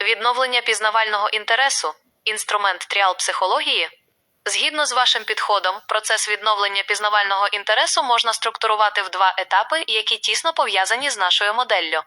Відновлення пізнавального інтересу інструмент тріал психології. Згідно з вашим підходом, процес відновлення пізнавального інтересу можна структурувати в два етапи, які тісно пов'язані з нашою моделлю.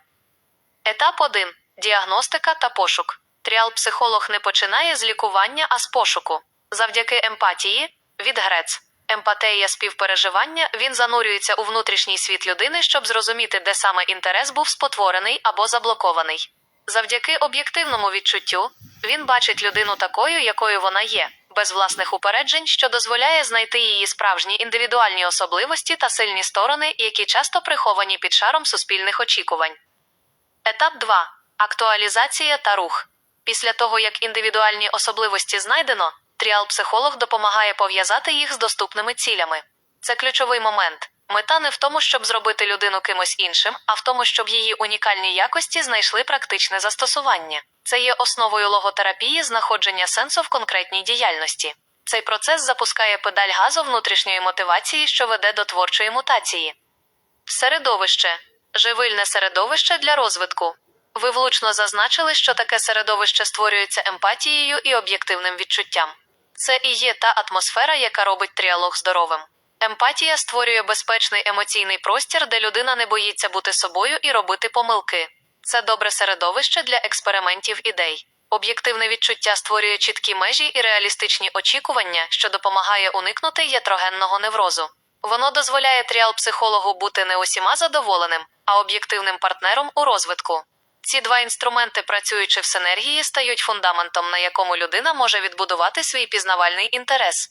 Етап 1. Діагностика та пошук. Тріал-психолог не починає з лікування, а з пошуку. Завдяки емпатії від грец. Емпатея співпереживання він занурюється у внутрішній світ людини, щоб зрозуміти, де саме інтерес був спотворений або заблокований. Завдяки об'єктивному відчуттю він бачить людину такою, якою вона є, без власних упереджень, що дозволяє знайти її справжні індивідуальні особливості та сильні сторони, які часто приховані під шаром суспільних очікувань. Етап 2. Актуалізація та рух. Після того, як індивідуальні особливості знайдено, тріал-психолог допомагає пов'язати їх з доступними цілями. Це ключовий момент. Мета не в тому, щоб зробити людину кимось іншим, а в тому, щоб її унікальні якості знайшли практичне застосування. Це є основою логотерапії знаходження сенсу в конкретній діяльності. Цей процес запускає педаль газу внутрішньої мотивації, що веде до творчої мутації. Середовище живильне середовище для розвитку. Ви влучно зазначили, що таке середовище створюється емпатією і об'єктивним відчуттям. Це і є та атмосфера, яка робить тріалог здоровим. Емпатія створює безпечний емоційний простір, де людина не боїться бути собою і робити помилки. Це добре середовище для експериментів ідей. Об'єктивне відчуття створює чіткі межі і реалістичні очікування, що допомагає уникнути ятрогенного неврозу. Воно дозволяє тріал-психологу бути не усіма задоволеним, а об'єктивним партнером у розвитку. Ці два інструменти, працюючи в синергії, стають фундаментом, на якому людина може відбудувати свій пізнавальний інтерес.